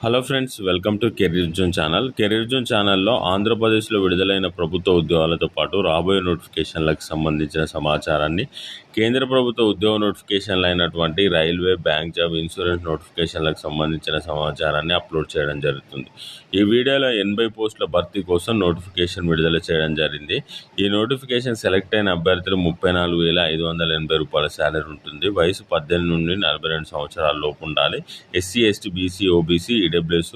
Hello friends welcome to career zone channel. Career zone ఛానల్లో ఆంధ్రప్రదేశ్లో విడుదలైన ప్రభుత్వ ఉద్యోగాలతో పాటు రాబోయే నోటిఫికేషన్లకు సంబంధించిన సమాచారాన్ని కేంద్ర ప్రభుత్వ ఉద్యోగ నోటిఫికేషన్లు అయినటువంటి రైల్వే బ్యాంక్ జాబ్ ఇన్సూరెన్స్ నోటిఫికేషన్లకు సంబంధించిన సమాచారాన్ని అప్లోడ్ చేయడం జరుగుతుంది. ఈ వీడియోలో ఎనభై పోస్టుల భర్తీ కోసం నోటిఫికేషన్ విడుదల చేయడం జరిగింది. ఈ నోటిఫికేషన్ సెలెక్ట్ అయిన అభ్యర్థులు ముప్పై నాలుగు వేల ఐదు వందల ఎనభై రూపాయల శాలరీ ఉంటుంది. వయసు పద్దెనిమిది నుండి నలభై రెండు సంవత్సరాల లోపు ఉండాలి. SC ST BC OBC EWS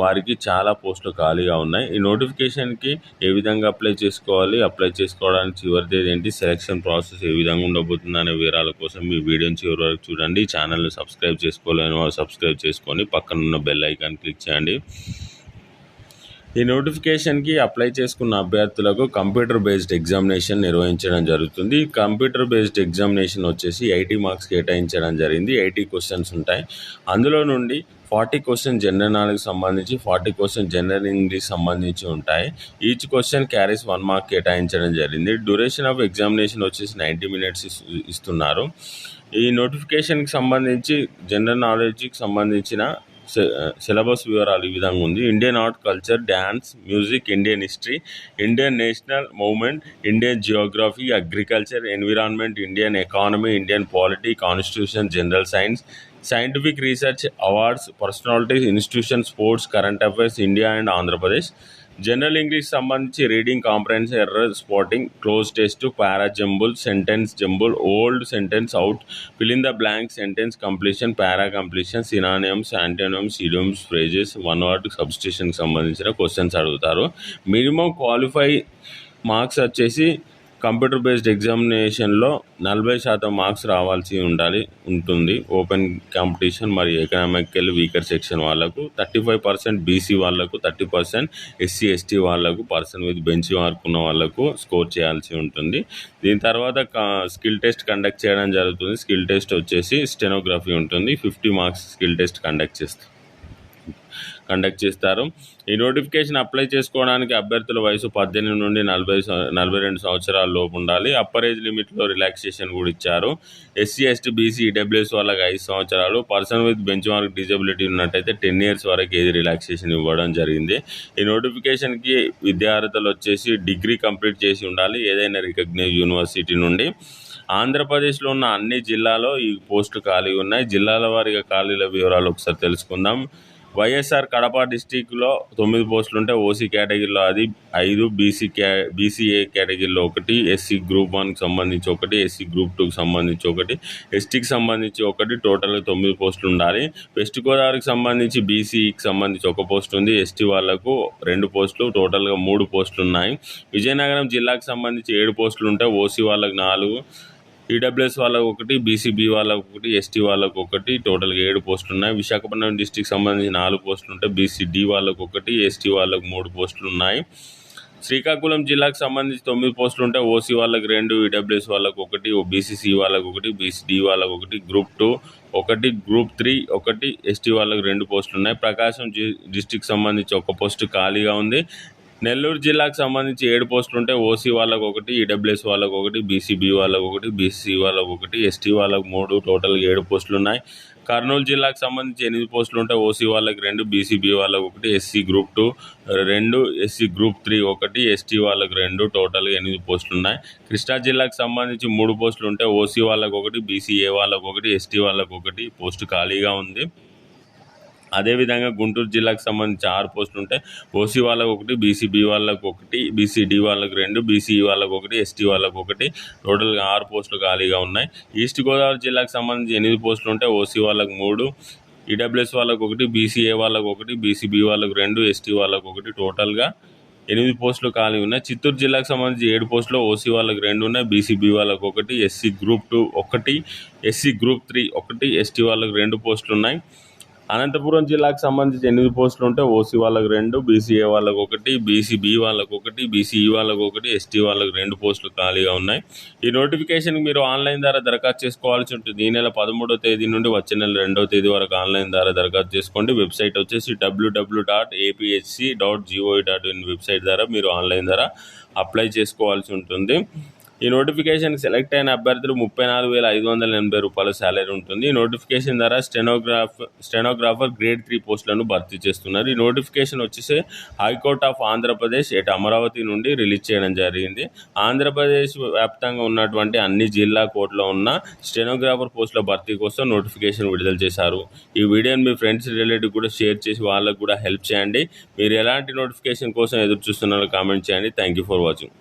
వారికి చాలా పోస్టులు ఖాళీగా ఉన్నాయి. ఈ నోటిఫికేషన్కి ఏ విధంగా అప్లై చేసుకోవాలి అప్లై చేసుకోవడానికి చివరి తేదీ ఏంటి సెలక్షన్ ప్రాసెస్ ఏ విధంగా ఉండబోతుంది అనే వివరాల కోసం ఈ వీడియోని చివరి వరకు చూడండి. ఛానల్ని సబ్స్క్రైబ్ చేసుకోలేని వారు సబ్స్క్రైబ్ చేసుకొని పక్కన ఉన్న బెల్ ఐకాన్ క్లిక్ చేయండి. ఈ నోటిఫికేషన్కి అప్లై చేసుకున్న అభ్యర్థులకు కంప్యూటర్ బేస్డ్ ఎగ్జామినేషన్ నిర్వహించడం జరుగుతుంది. కంప్యూటర్ బేస్డ్ ఎగ్జామినేషన్ వచ్చేసి ఐటీ మార్క్స్ కేటాయించడం జరిగింది. ఐటీ క్వశ్చన్స్ ఉంటాయి. అందులో నుండి ఫార్టీ క్వశ్చన్ జనరల్ నాలెడ్జ్ సంబంధించి ఫార్టీ క్వశ్చన్ జనరల్ ఇంగ్లీష్ సంబంధించి ఉంటాయి. Each question carries one mark కేటాయించడం జరిగింది. డ్యూరేషన్ ఆఫ్ ఎగ్జామినేషన్ వచ్చేసి నైంటీ మినిట్స్ ఇస్తున్నారు. ఈ నోటిఫికేషన్కి సంబంధించి జనరల్ నాలెడ్జ్కి సంబంధించిన సిలబస్ వివరాలు ఈ విధంగా ఉంది. Indian art culture dance music Indian history Indian national movement Indian geography agriculture environment Indian economy Indian polity constitution general science scientific research awards personalities institution sports current affairs India and Andhra Pradesh. General English సంబంధించి reading comprehension error spotting cloze test para jumble sentence jumble old sentence out fill in the blank sentence completion para completion synonyms antonyms idioms phrases one word సబ్స్టిట్యూషన్కి సంబంధించిన questions అడుగుతారు. Minimum qualify marks వచ్చేసి computer based ఎగ్జామినేషన్లో నలభై శాతం marks రావాల్సి ఉండాలి ఉంటుంది. Open competition మరియు ఎకనామికల్ వీకర్ సెక్షన్ వాళ్ళకు థర్టీ ఫైవ్ పర్సెంట్ బీసీ వాళ్ళకు థర్టీ పర్సెంట్ ఎస్సీ ఎస్టీ వాళ్ళకు పర్సన్ విత్ బెంచ్ మార్క్ ఉన్న వాళ్ళకు స్కోర్ చేయాల్సి ఉంటుంది. దీని తర్వాత స్కిల్ టెస్ట్ కండక్ట్ చేయడం జరుగుతుంది. స్కిల్ టెస్ట్ వచ్చేసి స్టెనోగ్రఫీ ఉంటుంది. Fifty marks skill test conduct చేస్తారు కండక్ట్ చేస్తారు. ఈ నోటిఫికేషన్ అప్లై చేసుకోవడానికి అభ్యర్థుల వయసు పద్దెనిమిది నుండి నలభై నలభై రెండు సంవత్సరాల లోపు ఉండాలి. అప్పర్ ఏజ్ లిమిట్లో రిలాక్సేషన్ కూడా ఇచ్చారు. ఎస్సీ ఎస్టీ బీసీ ఈడబ్ల్యూఎస్ వాళ్ళకి ఐదు సంవత్సరాలు. Person with bench mark disability ఉన్నట్టయితే టెన్ ఇయర్స్ వరకు ఏది రిలాక్సేషన్ ఇవ్వడం జరిగింది. ఈ నోటిఫికేషన్కి విద్యార్థులు వచ్చేసి డిగ్రీ కంప్లీట్ చేసి ఉండాలి. ఏదైనా రికగ్నైజ్ యూనివర్సిటీ నుండి. ఆంధ్రప్రదేశ్లో ఉన్న అన్ని జిల్లాలో ఈ పోస్టులు ఖాళీ ఉన్నాయి. జిల్లాల వారిగా ఖాళీల వివరాలు ఒకసారి తెలుసుకుందాం. వైఎస్ఆర్ కడప డిస్టిక్లో తొమ్మిది పోస్టులు ఉంటే ఓసీ కేటగిరీలో అది ఐదు బీసీ కే బీసీఏ కేటగిరీలో ఒకటి ఎస్సీ గ్రూప్ వన్కి సంబంధించి ఒకటి ఎస్సీ గ్రూప్ టూకి సంబంధించి ఒకటి ఎస్టీకి సంబంధించి ఒకటి టోటల్గా తొమ్మిది పోస్టులు ఉండాలి వెస్ట్ గోదావరికి సంబంధించి బీసీకి సంబంధించి ఒక పోస్ట్ ఉంది ఎస్టీ వాళ్ళకు రెండు పోస్టులు టోటల్గా మూడు పోస్టులు ఉన్నాయి విజయనగరం జిల్లాకు సంబంధించి ఏడు పోస్టులు ఉంటే ఓసీ వాళ్ళకి నాలుగు ఈడబ్ల్యూఎస్ వాళ్ళకు ఒకటి బీసీబీ వాళ్ళకు ఒకటి ఎస్టీ వాళ్ళకు ఒకటి టోటల్గా ఏడు పోస్టులు ఉన్నాయి. విశాఖపట్నం డిస్టిక్ సంబంధించి నాలుగు పోస్టులు ఉంటాయి. బీసీడీ వాళ్ళకు ఒకటి ఎస్టీ వాళ్ళకు మూడు పోస్టులు ఉన్నాయి. శ్రీకాకుళం జిల్లాకు సంబంధించి తొమ్మిది పోస్టులు ఉంటాయి. ఓసీ వాళ్ళకి రెండు ఈడబ్ల్యూఎస్ వాళ్ళకు ఒకటి బీసీసీ వాళ్ళకు ఒకటి బీసీడీ వాళ్ళకు ఒకటి గ్రూప్ టూ ఒకటి గ్రూప్ త్రీ ఒకటి ఎస్టీ వాళ్ళకు రెండు పోస్టులు ఉన్నాయి. ప్రకాశం డిస్టిక్ సంబంధించి ఒక పోస్టు ఖాళీగా ఉంది. నెల్లూరు జిల్లాకు సంబంధించి ఏడు పోస్టులు ఉంటే ఓసీ వాళ్ళకు ఒకటి ఈడబ్ల్యూఎస్ వాళ్ళకు ఒకటి బీసీబీ వాళ్ళకు ఒకటి బీసీ వాళ్ళకు ఒకటి ఎస్టీ వాళ్ళకు మూడు టోటల్గా ఏడు పోస్టులు ఉన్నాయి. కర్నూలు జిల్లాకు సంబంధించి ఎనిమిది పోస్టులు ఉంటాయి ఓసీ వాళ్ళకి రెండు బీసీబీ వాళ్ళకు ఒకటి ఎస్సీ గ్రూప్ టూ రెండు ఎస్సీ గ్రూప్ త్రీ ఒకటి ఎస్టీ వాళ్ళకు రెండు టోటల్గా ఎనిమిది పోస్టులు ఉన్నాయి. కృష్ణా జిల్లాకు సంబంధించి మూడు పోస్టులు ఉంటాయి ఓసీ వాళ్ళకు ఒకటి బీసీఏ వాళ్ళకు ఒకటి ఎస్టీ వాళ్ళకు ఒకటి పోస్టు ఖాళీగా ఉంది. అదేవిధంగా గుంటూరు జిల్లాకు సంబంధించి ఆరు పోస్టులు ఉంటాయి. ఓసీ వాళ్ళకు ఒకటి బీసీబీ వాళ్ళకు ఒకటి బీసీడీ వాళ్ళకు రెండు బీసీఈ వాళ్ళకు ఒకటి ఎస్టీ వాళ్ళకు ఒకటి. టోటల్గా ఆరు పోస్టులు ఖాళీగా ఉన్నాయి. ఈస్ట్ గోదావరి జిల్లాకు సంబంధించి ఎనిమిది పోస్టులు ఉంటాయి. ఓసీ వాళ్ళకు మూడు ఈడబ్ల్యూఎస్ వాళ్ళకు ఒకటి బీసీఏ వాళ్ళకు ఒకటి బీసీబీ వాళ్ళకు రెండు ఎస్టీ వాళ్ళకు ఒకటి. టోటల్గా ఎనిమిది పోస్టులు ఖాళీ ఉన్నాయి. చిత్తూరు జిల్లాకు సంబంధించి ఏడు పోస్టులు ఓసీ వాళ్ళకి రెండు ఉన్నాయి బీసీబీ వాళ్ళకు ఒకటి ఎస్సీ గ్రూప్ టూ ఒకటి ఎస్సీ గ్రూప్ త్రీ ఒకటి ఎస్టీ వాళ్ళకి రెండు పోస్టులు ఉన్నాయి. అనంతపురం జిల్లాకు సంబంధించి ఎనిమిది పోస్టులు ఉంటే ఓసీ వాళ్ళకు రెండు బీసీఏ వాళ్ళకు ఒకటి బీసీబీ వాళ్ళకు ఒకటి బీసీఈ వాళ్ళకు ఒకటి ఎస్టీ వాళ్ళకి రెండు పోస్టులు ఖాళీగా ఉన్నాయి. ఈ నోటిఫికేషన్ మీరు ఆన్లైన్ ద్వారా దరఖాస్తు చేసుకోవాల్సి ఉంటుంది. ఈ నెల పదమూడో తేదీ నుండి వచ్చే నెల రెండవ తేదీ వరకు ఆన్లైన్ ద్వారా దరఖాస్తు చేసుకోండి. వెబ్సైట్ వచ్చేసి WW dot APHC dot GOE dot in website ద్వారా మీరు ఆన్లైన్ ద్వారా అప్లై చేసుకోవాల్సి ఉంటుంది. ఈ నోటిఫికేషన్ సెలెక్ట్ అయిన అభ్యర్థులు ముప్పై నాలుగు వేల ఐదు వందల ఎనభై రూపాయల శాలరీ ఉంటుంది. ఈ నోటిఫికేషన్ ద్వారా స్టెనోగ్రాఫ్ స్టెనోగ్రాఫర్ గ్రేడ్ త్రీ పోస్టులను భర్తీ చేస్తున్నారు. ఈ నోటిఫికేషన్ వచ్చేసి హైకోర్ట్ ఆఫ్ ఆంధ్రప్రదేశ్ ఎటు అమరావతి నుండి రిలీజ్ చేయడం జరిగింది. ఆంధ్రప్రదేశ్ వ్యాప్తంగా ఉన్నటువంటి అన్ని జిల్లా కోర్టులో ఉన్న స్టెనోగ్రాఫర్ పోస్టుల భర్తీ కోసం నోటిఫికేషన్ విడుదల చేశారు. ఈ వీడియోని మీ ఫ్రెండ్స్ రిలేటివ్ కూడా షేర్ చేసి వాళ్ళకు కూడా హెల్ప్ చేయండి. మీరు ఎలాంటి నోటిఫికేషన్ కోసం ఎదురు చూస్తున్నారో కామెంట్ చేయండి. Thank you for watching